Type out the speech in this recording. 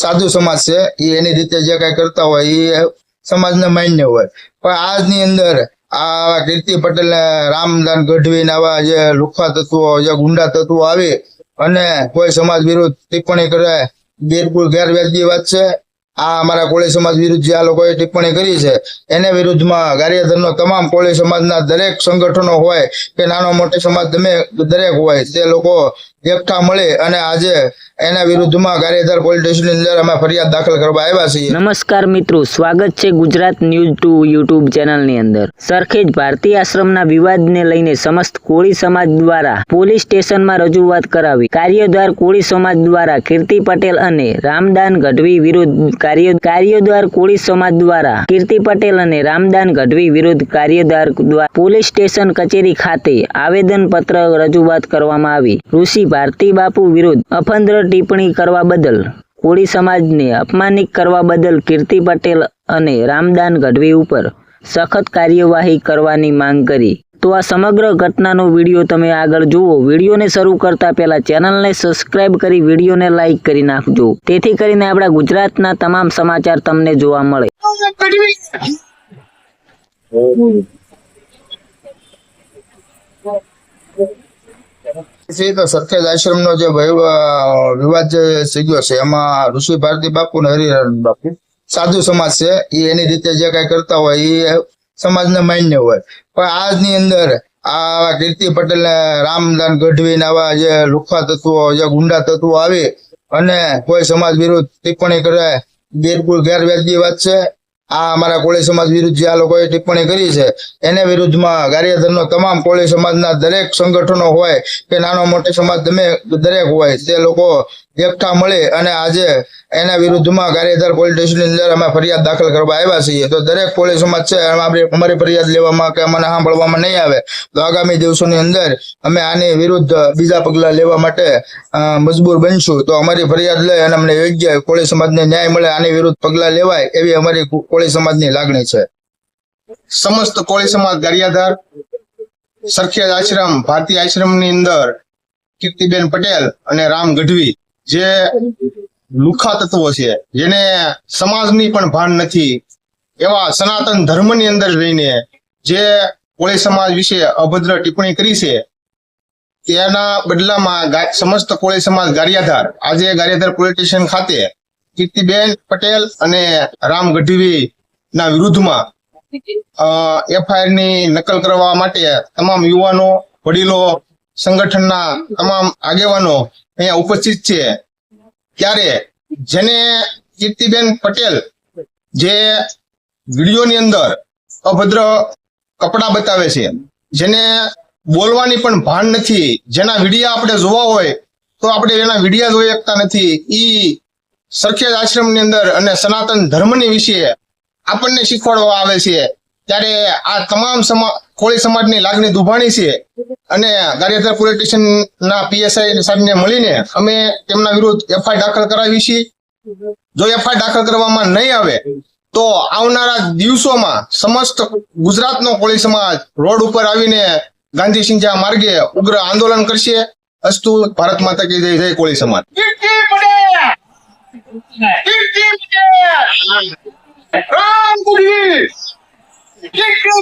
સાધુ સમાજ છે, એ એની રીતે જે કઈ કરતા હોય, એ સમાજને માન્ય હોય. પણ આજની અંદર આ કીર્તિ પટેલ રામદાન ગઢવી આવા જે લુખા તત્વો, જે ગુંડા તત્વો આવે, અને કોઈ સમાજ વિરુદ્ધ ટિપ્પણી કરે, બિલકુલ ગેરવ્યાજબી વાત છે. આ અમારા કોળી સમાજ વિરુદ્ધ જે આ લોકોએ ટિપ્પણી કરી છે, એને વિરુદ્ધમાં ગારિયાધરનો તમામ કોળી સમાજના દરેક સંગઠનો હોય, કે નાનો મોટો સમાજ તમે દરેક હોય, તે લોકો એકઠા મળે અને આજે એના વિરુદ્ધમાં ગારિયાધર પોલીસ સ્ટેશનની અંદર અમે ફરિયાદ દાખલ કરવા આવ્યા છીએ. નમસ્કાર મિત્રો, સ્વાગત છે ગુજરાત ન્યૂઝ ટુ યુટ્યુબ ચેનલની અંદર. સરખેજ ભારતીય આશ્રમના વિવાદને લઈને સમસ્ત કોળી સમાજ દ્વારા પોલીસ સ્ટેશનમાં રજૂઆત કરાવી. કાર્યદ્વાર કોળી સમાજ દ્વારા કીર્તિ પટેલ અને રામદાન ગઢવી વિરુદ્ધ કાર્ય, કાર્યદ્વાર કોળી સમાજ દ્વારા કીર્તિ પટેલ અને રામદાન ગઢવી વિરુદ્ધ કાર્યદ્વાર દ્વારા પોલીસ સ્ટેશન કચેરી ખાતે આવેદન પત્ર રજૂઆત કરવામાં આવી. ઋષિ ભારતી બાપુ વિરુદ્ધ અફંદ્ર ટિપ્પણી કરવા બદલ, કોળી સમાજને અપમાનિત કરવા બદલ કીર્તિ પટેલ અને રામદાન ગઢવી ઉપર સખત કાર્યવાહી કરવાની માંગ કરી. તો આ સમગ્ર ઘટનાનો વીડિયો તમે આગળ જુઓ. વિડીયોને શરૂ કરતા પહેલા ચેનલને સબસ્ક્રાઇબ કરી, વિડીયોને લાઇક કરી નાખજો. તેથી કરીને આપણા ગુજરાતના તમામ સમાચાર તમને જોવા મળે. છે તો નો આશ્રમનો જે વિવાદ જે સીગ્યો છે, એમાં ઋષિ ભારતી બાપુ ને હરિહરન બાપુ. સાધુ સમાજ છે એ એની રીતે જે કઈ કરતા હોય એ સમાજને માન્ય હોય. પણ આજની અંદર આ કીર્તિ પટેલ ને રામદાન ગઢવી ને આવા જે લુખા તત્વો, જે ગુંડા તત્વો આવી અને કોઈ સમાજ વિરુદ્ધ ટિપ્પણી કરે, બિલકુલ ગેરવ્યાજબી વાત છે. આ અમારા કોળી સમાજ વિરુદ્ધ જે આ લોકોએ ટિપ્પણી કરી છે, એને વિરુદ્ધમાં ગારિયાધરનો તમામ કોળી સમાજના દરેક સંગઠનો હોય કે નાનો મોટો સમાજ તમે દરેક હોય, તે લોકો એકઠા મળી અને આજે એના વિરુદ્ધમાં ગારિયાધર પોલીસ સ્ટેશનની અંદર અમે ફરિયાદ દાખલ કરવા આવ્યા છીએ. તો દરેક કોળી સમાજ છે અમારી ફરિયાદ લેવામાં કે અમને સાંભળવામાં નહીં આવે, તો આગામી દિવસોની અંદર અમે આની વિરુદ્ધ બીજા પગલાં લેવા માટે મજબૂર બનશું. તો અમારી ફરિયાદ લઈ અને અમને યોગ્ય કોળી સમાજને ન્યાય મળે, આની વિરુદ્ધ પગલાં લેવાય એવી અમારી કોળી સમાજની લાગણી છે. સમસ્ત કોળી સમાજ ગારિયાધાર સરખેજ આશ્રમ, ભારતીય આશ્રમની અંદર કીર્તિબેન પટેલ અને રામ ગઢવી જે લુખા તત્વો છે, જેને સમાજની પણ ભાન નથી, એવા સનાતન ધર્મની અંદર રહીને જે કોળી સમાજ વિશે અભદ્ર ટિપ્પણી કરી છે, તેના બદલામાં સમસ્ત કોળી સમાજ ગારિયાધાર, આજે ગારિયાધાર પોલીસ સ્ટેશન ખાતે કીર્તિબેન પટેલ અને રામ ગઢવી ના વિરુદ્ધમાં એફઆઈઆરની નકલ કરવા માટે તમામ યુવાનો, વડીલો, સંગઠનના તમામ આગેવાનો અહીંયા ઉપસ્થિત છે. ત્યારે જેને કીર્તિબેન પટેલ જે વિડીયોની અંદર અભદ્ર કપડા બતાવે છે, જેને બોલવાની પણ ભાન નથી, જેના વિડીયા આપણે જોવા હોય, તો આપણે એના વિડીયા જોઈ શકતા નથી. ઈ સરખેજ આશ્રમની અંદર અને સનાતન ધર્મની વિશે આપણને શીખવાડવા આવે છે. ત્યારે આ તમામ કોળી સમાજની લાગણી દુભાણી છે અને ગારિયાધાર પોલીસ સ્ટેશન ના પીએસઆઈ સાહેબને મળીને અમે તેમના વિરુદ્ધ એફઆઈ દાખલ કરાવી છીએ. જો એફઆઈઆર દાખલ કરવામાં નહીં આવે, તો આવનારા દિવસોમાં સમસ્ત ગુજરાતનો કોળી સમાજ રોડ ઉપર આવીને ગાંધી સિંજા માર્ગે ઉગ્ર આંદોલન કરશે. અસ્તુ ભારત માતા કી જય જય કોળી સમાજ. રામ ગુડી કિટ્ટુ